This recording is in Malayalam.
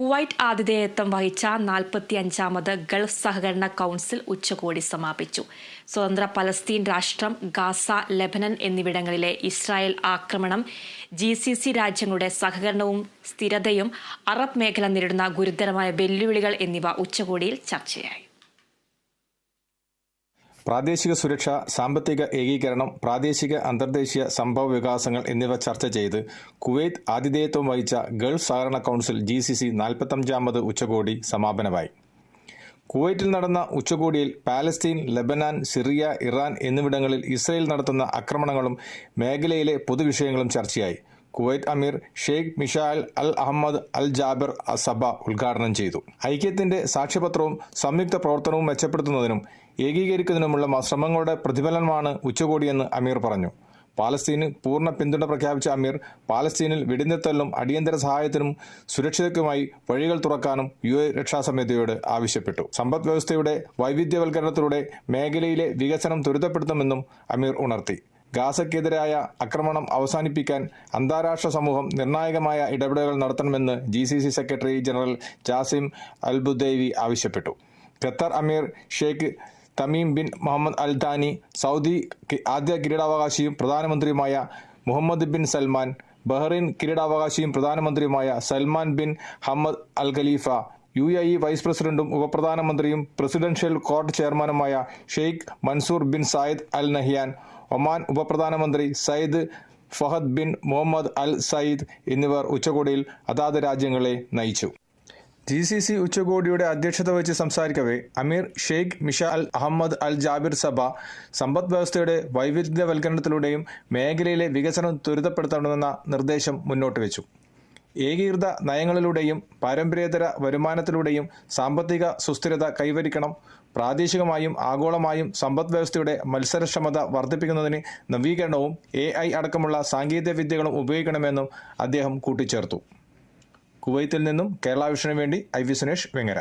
കുവൈറ്റ് ആതിഥേയത്വം വഹിച്ച നാൽപ്പത്തി അഞ്ചാമത് ഗൾഫ് സഹകരണ കൗൺസിൽ ഉച്ചകോടി സമാപിച്ചു. സ്വതന്ത്ര പലസ്തീൻ രാഷ്ട്രം ഗാസ ലെബനൻ എന്നിവിടങ്ങളിലെ ഇസ്രായേൽ ആക്രമണം ജി സി സി രാജ്യങ്ങളുടെ സഹകരണവും സ്ഥിരതയും അറബ് മേഖല നേരിടുന്ന ഗുരുതരമായ വെല്ലുവിളികൾ എന്നിവ ഉച്ചകോടിയിൽ ചർച്ചയായി. പ്രാദേശിക സുരക്ഷ സാമ്പത്തിക ഏകീകരണം പ്രാദേശിക അന്തർദേശീയ സംഭവ വികാസങ്ങൾ എന്നിവ ചർച്ച ചെയ്ത് കുവൈത്ത് ആതിഥേയത്വം വഹിച്ച ഗൾഫ് സഹകരണ കൗൺസിൽ ജി സി സി നാൽപ്പത്തഞ്ചാമത് ഉച്ചകോടി സമാപനമായി. കുവൈറ്റിൽ നടന്ന ഉച്ചകോടിയിൽ പാലസ്തീൻ ലബനാൻ സിറിയ ഇറാൻ എന്നിവിടങ്ങളിൽ ഇസ്രയേൽ നടത്തുന്ന ആക്രമണങ്ങളും മേഖലയിലെ പൊതുവിഷയങ്ങളും ചർച്ചയായി. Kuwait Emir Sheikh Mishal Al Ahmad Al Jaber Al Sabah ഉദ്ഘാടനം ചെയ്തു. ഐക്യത്തിന്റെ സാക്ഷ്യപത്രവും സംയുക്ത പ്രവർത്തനവും മെച്ചപ്പെടുത്തുന്നതിനും ഏകീകരിക്കുന്നതിനുമുള്ള ശ്രമങ്ങളുടെ പ്രതിഫലനമാണ് ഉച്ചകോടിയെന്ന് അമീർ പറഞ്ഞു. പാലസ്തീന് പൂർണ പിന്തുണ പ്രഖ്യാപിച്ച അമീർ പാലസ്തീനിൽ വെടിനിർത്തലിനും അടിയന്തര സഹായത്തിനും സുരക്ഷിതക്കുമായി വഴികൾ തുറക്കാനും യു എ രക്ഷാസമിതിയോട് ആവശ്യപ്പെട്ടു. സമ്പദ് വ്യവസ്ഥയുടെ വൈവിധ്യവൽക്കരണത്തിലൂടെ മേഖലയിലെ വികസനം ത്വരിതപ്പെടുത്തുമെന്നും അമീർ ഉണർത്തി. ഗാസയ്ക്കെതിരായ ആക്രമണം അവസാനിപ്പിക്കാൻ അന്താരാഷ്ട്ര സമൂഹം നിർണായകമായ ഇടപെടലുകൾ നടത്തണമെന്ന് G C C secretary general Jasim Albudaiwi ആവശ്യപ്പെട്ടു. ഖത്തർ അമീർ Sheikh Tamim bin Muhammad Al Thani Saudi ആദ്യ കിരീടാവകാശിയും പ്രധാനമന്ത്രിയുമായ മുഹമ്മദ് ബിൻ സൽമാൻ ബഹ്റൈൻ കിരീടാവകാശിയും പ്രധാനമന്ത്രിയുമായ Salman bin Hamad Al Khalifa U A E vice പ്രസിഡന്റും ഉപപ്രധാനമന്ത്രിയും പ്രസിഡൻഷ്യൽ കോർട്ട് ചെയർമാനുമായ Sheikh Mansour bin Zayed Al Nahyan Oman ഉപപ്രധാനമന്ത്രി Sayyid Fahd bin Mohammed Al Said എന്നിവർ ഉച്ചകോടിയിൽ അതാത് രാജ്യങ്ങളെ നയിച്ചു. ജി സി സി ഉച്ചകോടിയുടെ അധ്യക്ഷത വഹിച്ച് സംസാരിക്കവേ അമീർ ഷെയ്ഖ് മിഷ അൽ അഹമ്മദ് അൽ ജാബിർ സഭ സമ്പദ് വ്യവസ്ഥയുടെ വൈവിധ്യവൽക്കരണത്തിലൂടെയും മേഖലയിലെ വികസനം ത്വരിതപ്പെടുത്തണമെന്ന നിർദ്ദേശം മുന്നോട്ട് വെച്ചു. ഏകീകൃത നയങ്ങളിലൂടെയും പാരമ്പര്യേതര വരുമാനത്തിലൂടെയും സാമ്പത്തിക സുസ്ഥിരത കൈവരിക്കണം. പ്രാദേശികമായും ആഗോളമായും സമ്പദ് വ്യവസ്ഥയുടെ മത്സരക്ഷമത വർദ്ധിപ്പിക്കുന്നതിന് നവീകരണവും എ അടക്കമുള്ള സാങ്കേതിക വിദ്യകളും ഉപയോഗിക്കണമെന്നും അദ്ദേഹം കൂട്ടിച്ചേർത്തു. കുവൈത്തിൽ നിന്നും കേരള വിഷനു വേണ്ടി ഐ വി സുനേഷ് വെങ്ങര.